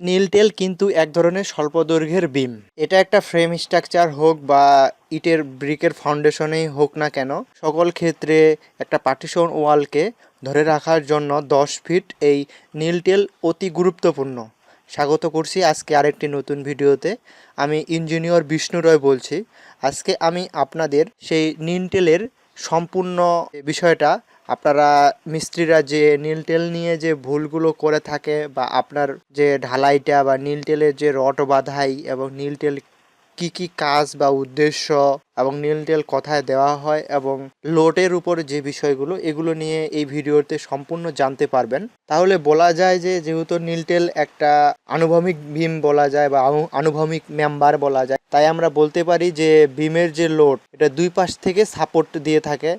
নীল টেল কিন্তু এক ধরনের স্বল্প দৈর্ঘ্যের বিম। এটা একটা ফ্রেম স্ট্রাকচার হোক বা ইটের ব্রিকের ফাউন্ডেশনেই হোক না কেন, সকল ক্ষেত্রে একটা পার্টিশন ওয়ালকে ধরে রাখার জন্য দশ ফিট এই নীল টেল অতি গুরুত্বপূর্ণ। স্বাগত করছি আজকে আরেকটি নতুন ভিডিওতে। আমি ইঞ্জিনিয়র বিষ্ণু রয় বলছি। আজকে আমি আপনাদের সেই নিনটেলের সম্পূর্ণ বিষয়টা আপনারা মিস্ত্রিরা যে নীলটেল নিয়ে যে ভুলগুলো করে থাকে বা আপনার যে ঢালাইটা বা নীলটেলের যে রট বাঁধাই এবং নীলটেল কি কি কাজ বা উদ্দেশ্য এবং নীলটেল কথায় দেওয়া হয় এবং লোটের উপর যে বিষয়গুলো, এগুলো নিয়ে এই ভিডিওতে সম্পূর্ণ জানতে পারবেন। তাহলে বলা যায় যে, যেহেতু নীলটেল একটা আনুভূমিক ভীম বলা যায় বা আনু- আনুভূমিক মেম্বার বলা যায়, তাই আমরা বলতে পারি যে, ভীমের যে লোট এটা দুই পাশ থেকে সাপোর্ট দিয়ে থাকে।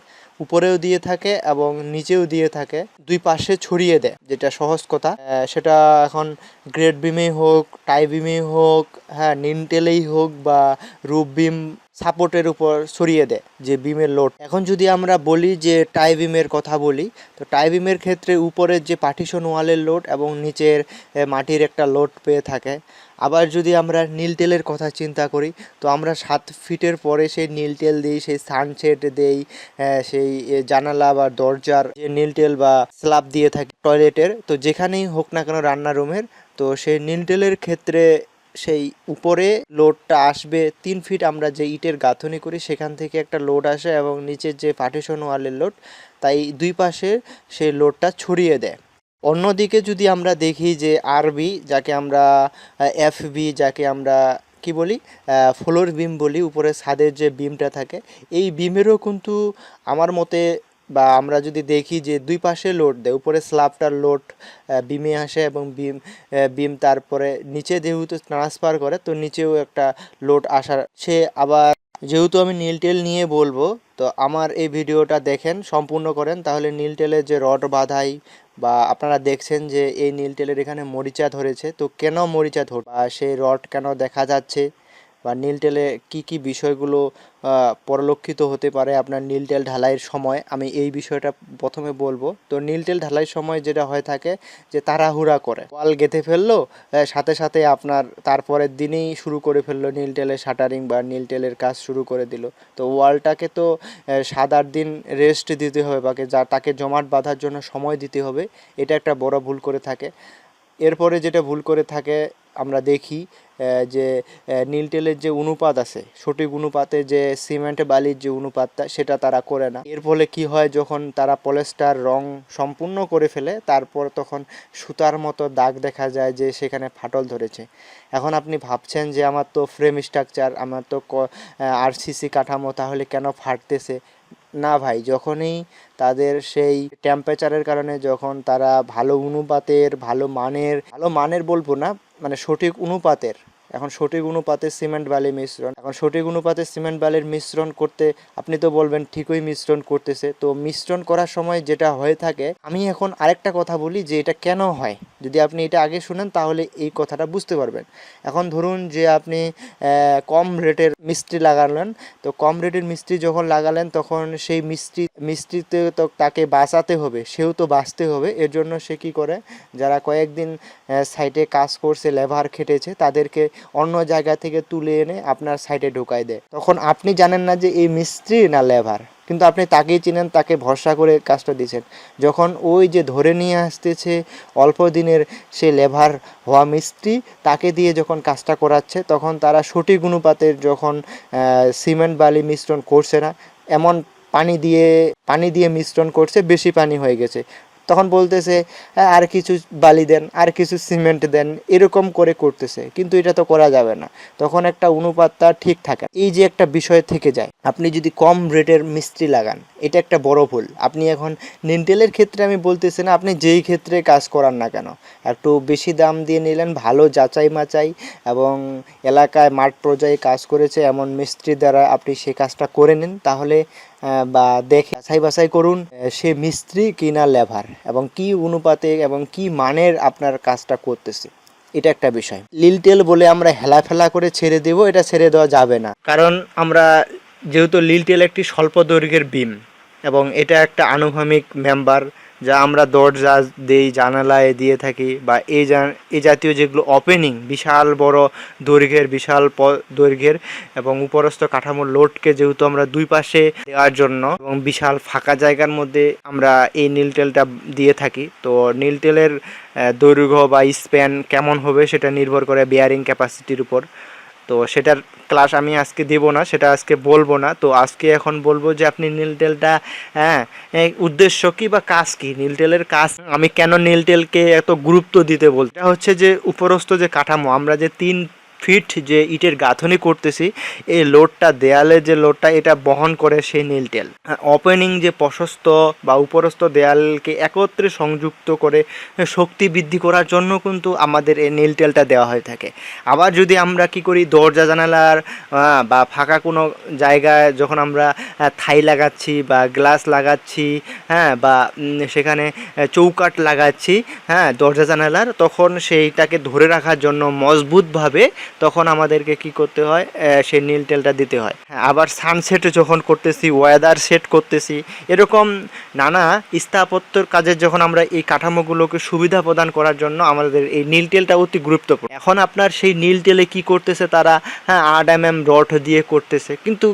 উপরেও দিয়ে থাকে এবং নিচেও দিয়ে থাকে, দুই পাশে ছড়িয়ে দেয়, যেটা সহজ কথা। সেটা এখন গ্রেড বিমেই হোক, টাই বিমেই হোক হ্যাঁ নিনটেলেই হোক বা রুপ বিম সাপোর্টের উপর ছড়িয়ে দেয় যে বিমের লোড। এখন যদি আমরা বলি যে টাই বিমের কথা বলি, তো টাই বিমের ক্ষেত্রে উপরের যে পার্টিশন ওয়ালের লোড এবং নিচের মাটির একটা লোড পেয়ে থাকে। আবার যদি আমরা নীলটেলের কথা চিন্তা করি তো আমরা সাত ফিটের পরে সেই নীলটেল দিই সেই সানসেট দেই আহ, সেই জানালা বা দরজার যে নীলটেল বা স্ল্যাব দিয়ে থাকি টয়লেটের তো যেখানেই হোক না কেন রান্না রুমের তো সেই নীল নীলটেলের ক্ষেত্রে সেই উপরে লোডটা আসবে তিন ফিট আমরা যে ইটের গাঁথনি করি সেখান থেকে একটা লোড আসে এবং নিচের যে পার্টিশন ওয়ালের লোড তাই দুই পাশে সেই লোডটা ছড়িয়ে দেয়। অন্যদিকে যদি আমরা দেখি যে আরবি যাকে আমরা এফবি যাকে আমরা কি বলি ফ্লোর বিম বলি, উপরে ছাদের যে বিমটা থাকে, এই বিমেরও কিন্তু আমার মতে বা আমরা যদি দেখি যে দুই পাশে লোড দেয়, উপরে স্ল্যাবটার লোড বিমে আসে এবং বিম বিম তারপরে নিচে যেহেতু ট্রান্সফার করে, তো নিচেও একটা লোড আসার, সে আবার, যেহেতু আমি নীলটেল নিয়ে বলব তো আমার এই ভিডিওটা দেখেন, সম্পূর্ণ করেন। তাহলে নীলটেলের যে রড বাঁধাই বা আপনারা দেখছেন যে এই নীলটেলের এখানে মরিচা ধরেছে, তো কেন মরিচা ধর, বা সেই রড কেন দেখা যাচ্ছে? বা নীলটেলে কি কি বিষয়গুলো পরিলক্ষিত হতে পারে আপনার নীলটেল ঢালাইয়ের সময়, আমি এই বিষয়টা প্রথমে বলব। তো নীলটেল ঢালাইয়ের সময় যেটা হয়ে থাকে যে তাড়াহুড়া করে। ওয়াল গেঁথে ফেলল সাথে সাথে আপনার তারপরের দিনেই শুরু করে ফেলল নীলটেলের শাটারিং বা নীলটেলের কাজ শুরু করে দিল। তো ওয়ালটাকে তো সাত আট দিন রেস্ট দিতে হবে বা যা, তাকে জমাট বাঁধার জন্য সময় দিতে হবে, এটা একটা বড় ভুল করে থাকে। এরপরে যেটা ভুল করে থাকে, আমরা দেখি যে নীলটেলের যে অনুপাত আছে, সঠিক অনুপাতে যে সিমেন্ট বালির যে অনুপাতটা, সেটা তারা করে না। এর ফলে কি হয়, যখন তারা পলেস্টার রং সম্পূর্ণ করে ফেলে, তারপর তখন সুতার মতো দাগ দেখা যায় যে সেখানে ফাটল ধরেছে। এখন আপনি ভাবছেন যে, আমার তো ফ্রেম স্ট্রাকচার আমার তো আরসিসি কাঠামো, তাহলে কেন ফাটতেছে? না ভাই, যখনই তাদের সেই টেম্পারেচারের কারণে যখন তারা ভালো অনুপাতের, ভালো মানের ভালো মানের বলব না মানে সঠিক অনুপাতের এখন সঠিক অনুপাতে সিমেন্ট বালি মিশ্রণ। এখন সঠিক অনুপাতে সিমেন্ট বালির মিশ্রণ করতে, আপনি তো বলবেন ঠিকই মিশ্রণ করতেছে। তো মিশ্রণ করার সময় যেটা হয়ে থাকে, আমি এখন আরেকটা কথা বলি যে এটা কেন হয়? যদি আপনি এটা আগে শুনেন, তাহলে এই কথাটা বুঝতে পারবেন। এখন ধরুন যে আপনি কম রেটের মিস্ত্রি লাগালেন। তো কম রেটের মিস্ত্রি যখন লাগালেন, তখন সেই মিস্ত্রি মিস্ত্রিতে তো তাকে বাঁচাতে হবে, সেও তো বাঁচতে হবে। এর জন্য সে কী করে? যারা কয়েকদিন সাইটে কাজ করছে, লেবার খেটেছে, তাদেরকে অন্য জায়গা থেকে তুলে এনে আপনার সাইটে ঢুকাই দেয়। তখন আপনি জানেন না যে এই মিস্ত্রি না লেবার। কিন্তু আপনি তাকেই চিনেন, তাকে ভরসা করে কাজটা দিয়েছেন যখন ওই যে ধরে নিয়ে আসতেছে, অল্প দিনের সে লেভার হওয়া মিস্ত্রি, তাকে দিয়ে যখন কাজটা করাচ্ছে, তখন তারা সঠিক অনুপাতের যখন সিমেন্ট, বালি মিশ্রণ করছে না, এমন পানি দিয়ে পানি দিয়ে মিশ্রণ করছে, বেশি পানি হয়ে গেছে। তখন বলতেছে "হ্যাঁ, আর কিছু বালি দেন আর কিছু সিমেন্ট দেন। এরকম করে করতেছে। কিন্তু এটা তো করা যাবে না। তখন একটা অনুপাতটা ঠিক থাকে এই যে একটা বিষয় থেকে যায় আপনি যদি কম রেটের মিস্ত্রি লাগান এটা একটা বড় ভুল। আপনি এখন নিনটেলের ক্ষেত্রে আমি বলতেছি না আপনি যেই ক্ষেত্রে কাজ করান না কেন একটু বেশি দাম দিয়ে নিলেন ভালো যাচাই মাচাই এবং এলাকায় মাঠ পর্যায়ে কাজ করেছে এমন মিস্ত্রি দ্বারা আপনি সেই কাজটা করে নিন তাহলে বা দেখে বাছাই বাছাই করুন সে মিস্ত্রি কি না লেভার এবং কি অনুপাতে এবং কি মানের আপনার কাজটা করতেছে। এটা একটা বিষয়। লিলটেল বলে আমরা হেলা ফেলা করে ছেড়ে দেব, এটা ছেড়ে দেওয়া যাবে না। কারণ আমরা যেহেতু লিলটেল একটি স্বল্প দৈর্ঘ্যের বিম এবং এটা একটা আনুভূমিক মেম্বার যা আমরা দরজা দেই, জানালায় দিয়ে থাকি বা এই এই জাতীয় যেগুলো ওপেনিং বিশাল বড় দৈর্ঘ্যের, বিশাল দৈর্ঘ্যের এবং উপরস্থ কাঠামোর লোডকে যেহেতু আমরা দুই পাশে দেওয়ার জন্য এবং বিশাল ফাঁকা জায়গার মধ্যে আমরা এই নীলটেলটা দিয়ে থাকি, তো নীলটেলের দৈর্ঘ্য বা স্প্যান কেমন হবে সেটা নির্ভর করে বেয়ারিং ক্যাপাসিটির উপর। তো সেটার ক্লাস আমি আজকে দেব না, সেটা আজকে বলব না। তো আজকে এখন বলব যে আপনি নীল তেলটা হ্যাঁ উদ্দেশ্য কি বা কাজ কি? নীল তেলের কাজ, আমি কেন নীল তেলকে এত গুরুত্ব দিতে বলতে হচ্ছে যে উপরস্থ যে কাঠামো, আমরা যে তিন ফিট যে ইটের গাঁথনি করতেছি, এই লোডটা, দেয়ালে যে লোডটা, এটা বহন করে সেই নীল তেল। ওপেনিং যে প্রশস্ত বা উপরস্থ দেয়ালকে একত্রে সংযুক্ত করে শক্তি বৃদ্ধি করার জন্য কিন্তু আমাদের এই নীল তেলটা দেওয়া হয়ে থাকে। আবার যদি আমরা কি করি, দরজা, জানালার বা ফাঁকা কোনো জায়গায় যখন আমরা থাই লাগাচ্ছি বা গ্লাস লাগাচ্ছি হ্যাঁ বা সেখানে চৌকাঠ লাগাচ্ছি হ্যাঁ দরজা, জানালার, তখন সেইটাকে ধরে রাখার জন্য মজবুতভাবে তখন আমাদেরকে কি করতে হয়? সেই নীল তেলটা দিতে হয়। হ্যাঁ, আবার সানসেট যখন করতেছি ওয়েদার সেট করতেছি এরকম নানা স্থাপত্যর কাজে যখন আমরা এই কাঠামোগুলোকে সুবিধা প্রদান করার জন্য আমাদের এই নীল তেলটা অতি গুরুত্বপূর্ণ। এখন আপনার সেই নীল তেলে কি করতেছে তারা? হ্যাঁ আট এম এম রড দিয়ে করতেছে। কিন্তু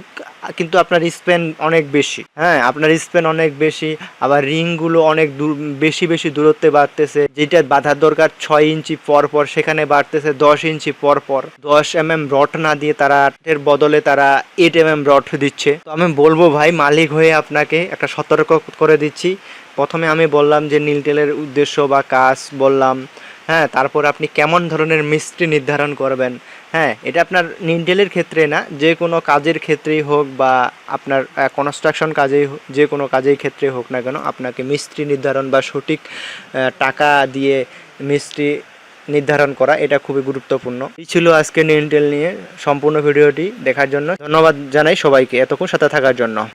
কিন্তু আপনার স্পেন অনেক বেশি। হ্যাঁ আপনার স্পেন অনেক বেশি, আবার রিংগুলো অনেক দূর, বেশি বেশি দূরত্বে বাড়তেছে। যেটা বাঁধার দরকার ছয় ইঞ্চি পর পর, সেখানে বাড়তেছে দশ ইঞ্চি পর পর। দশ এম এম রড না দিয়ে তারা এর বদলে তারা এইট এম এম রড দিচ্ছে। তো আমি বলব ভাই, মালিক হয়ে আপনাকে একটা সতর্ক করে দিচ্ছি। প্রথমে আমি বললাম যে নীল তেলের উদ্দেশ্য বা কাজ বললাম। হ্যাঁ তারপর আপনি কেমন ধরনের মিস্ত্রি নির্ধারণ করবেন? হ্যাঁ এটা আপনার নিন্টেলের ক্ষেত্রে না, যে কোনো কাজের ক্ষেত্রেই হোক বা আপনার কনস্ট্রাকশন কাজেই যে কোনো কাজের ক্ষেত্রে হোক না কেন, আপনাকে মিস্ত্রি নির্ধারণ বা সঠিক টাকা দিয়ে মিস্ত্রি নির্ধারণ করা, এটা খুবই গুরুত্বপূর্ণ। এই ছিল আজকে নিন্টেল নিয়ে সম্পূর্ণ ভিডিওটি দেখার জন্য। ধন্যবাদ জানাই সবাইকে এতক্ষণ সাথে থাকার জন্য।